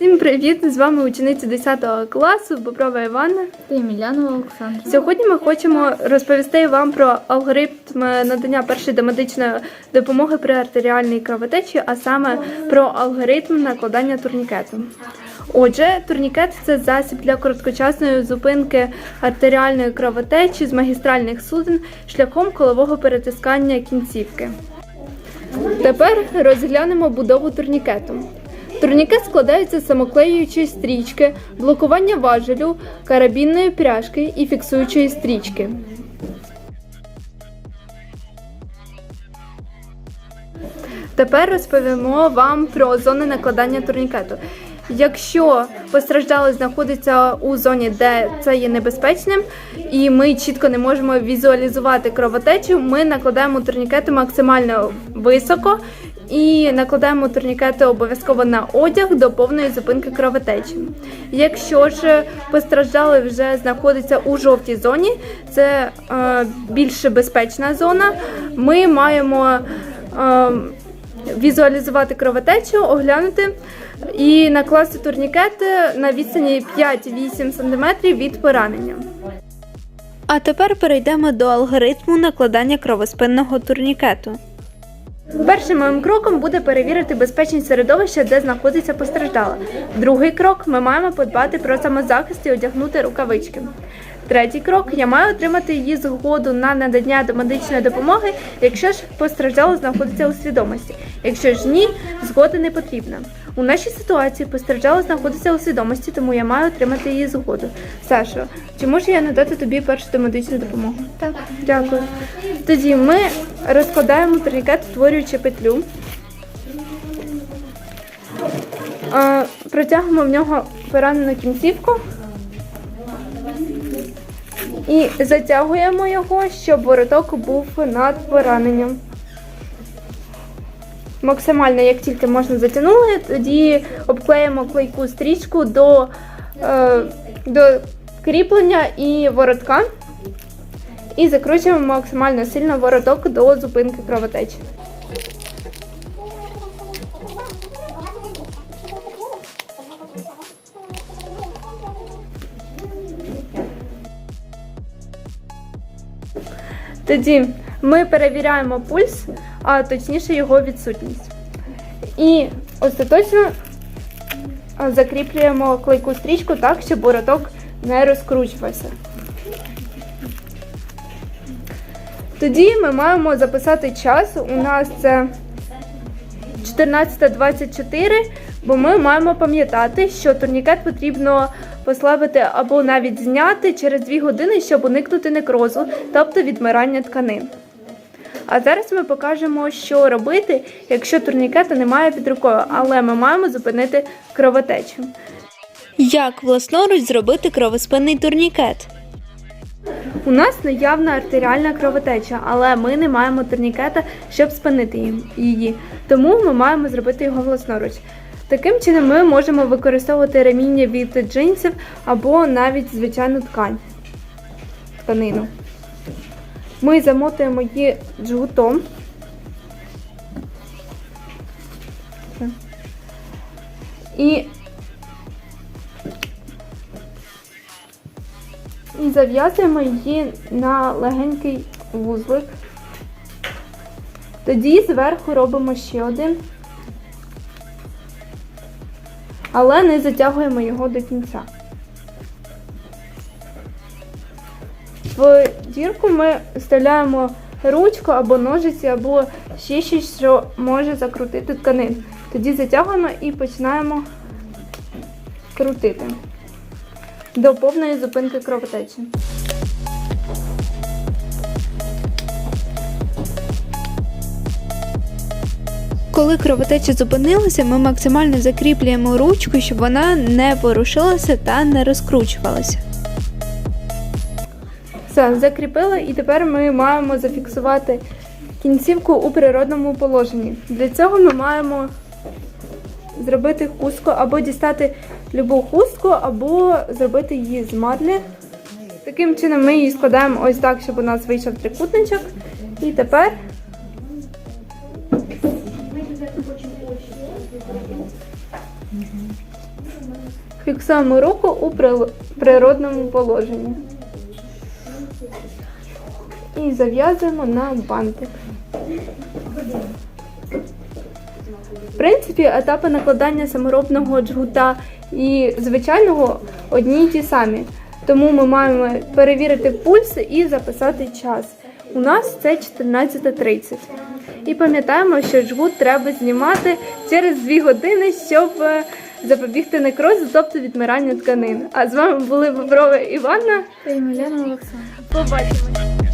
Всім привіт! З вами учениця 10 класу Боброва Іванна. Та Емельянова Олександра. Сьогодні ми хочемо розповісти вам про алгоритм надання першої домедичної допомоги при артеріальній кровотечі, а саме про алгоритм накладання турнікету. Отже, турнікет це засіб для короткочасної зупинки артеріальної кровотечі з магістральних суден шляхом колового перетискання кінцівки. Тепер розглянемо будову турнікету. Турнікет складається з самоклеюючої стрічки, блокування важелю, карабінної пряжки і фіксуючої стрічки. Тепер розповімо вам про зони накладання турнікету. Якщо постраждалий знаходиться у зоні, де це є небезпечним, і ми чітко не можемо візуалізувати кровотечу, ми накладаємо турнікети максимально високо і накладаємо турнікети обов'язково на одяг до повної зупинки кровотечі. Якщо ж постраждалий вже знаходиться у жовтій зоні, це е, більш безпечна зона. Ми маємо е, візуалізувати кровотечу, оглянути і накласти турнікети на відстані 5-8 см від поранення. А тепер перейдемо до алгоритму накладання кровоспинного турнікету. Першим моїм кроком буде перевірити безпечність середовища, де знаходиться постраждала. Другий крок ми маємо подбати про самозахист і одягнути рукавички. Третій крок я маю отримати її згоду на надання домедичної допомоги, якщо ж постраждало знаходиться у свідомості. Якщо ж ні, згода не потрібна. У нашій ситуації постраждало знаходиться у свідомості, тому я маю отримати її згоду. Сашо, чи можу я надати тобі першу домедичну допомогу? Так, дякую. Тоді ми розкладаємо турнікет, створюючи петлю. Протягуємо в нього поранену кінцівку і затягуємо його, щоб вороток був над пораненням. Максимально, як тільки можна затягнули, тоді обклеїмо клейку стрічку до, е, до кріплення і воротка. І закручуємо максимально сильно вороток до зупинки кровотечі. Тоді ми перевіряємо пульс, а точніше його відсутність. І остаточно закріплюємо клейку стрічку так, щоб вороток не розкручувався. Тоді ми маємо записати час. У нас це 14.24, бо ми маємо пам'ятати, що турнікет потрібно послабити або навіть зняти через 2 години, щоб уникнути некрозу, тобто відмирання тканин. А зараз ми покажемо, що робити, якщо турнікета немає під рукою, але ми маємо зупинити кровотечу. Як власноруч зробити кровоспинний турнікет? У нас наявна артеріальна кровотеча, але ми не маємо турнікета, щоб спинити її. Тому ми маємо зробити його власноруч. Таким чином ми можемо використовувати реміння від джинсів або навіть звичайну ткань. Тканину. Ми замотуємо її джгутом. І і зав'язуємо її на легенький вузлик. Тоді зверху робимо ще один, але не затягуємо його до кінця. В дірку ми вставляємо ручку або ножиці, або ще щось, що може закрутити тканин. Тоді затягуємо і починаємо крутити до повної зупинки кровотечі. Коли кровотеча зупинилася, ми максимально закріплюємо ручку, щоб вона не ворушилася та не розкручувалася. Все, закріпили, і тепер ми маємо зафіксувати кінцівку у природному положенні. Для цього ми маємо зробити хустку або дістати любу хустку, або зробити її з мадлі. Таким чином ми її складаємо ось так, щоб у нас вийшов трикутничок. І тепер Фіксуємо руку у природному положенні. І зав'язуємо на бантик. Принципі, етапи накладання саморобного джгута і звичайного одні й ті самі. Тому ми маємо перевірити пульс і записати час. У нас це 14.30. І пам'ятаємо, що джгут треба знімати через 2 години, щоб е, запобігти некрозу, тобто відмиранню тканин. А з вами були Боброва Іванна. Та Ємельянова Олександра. Побачимось!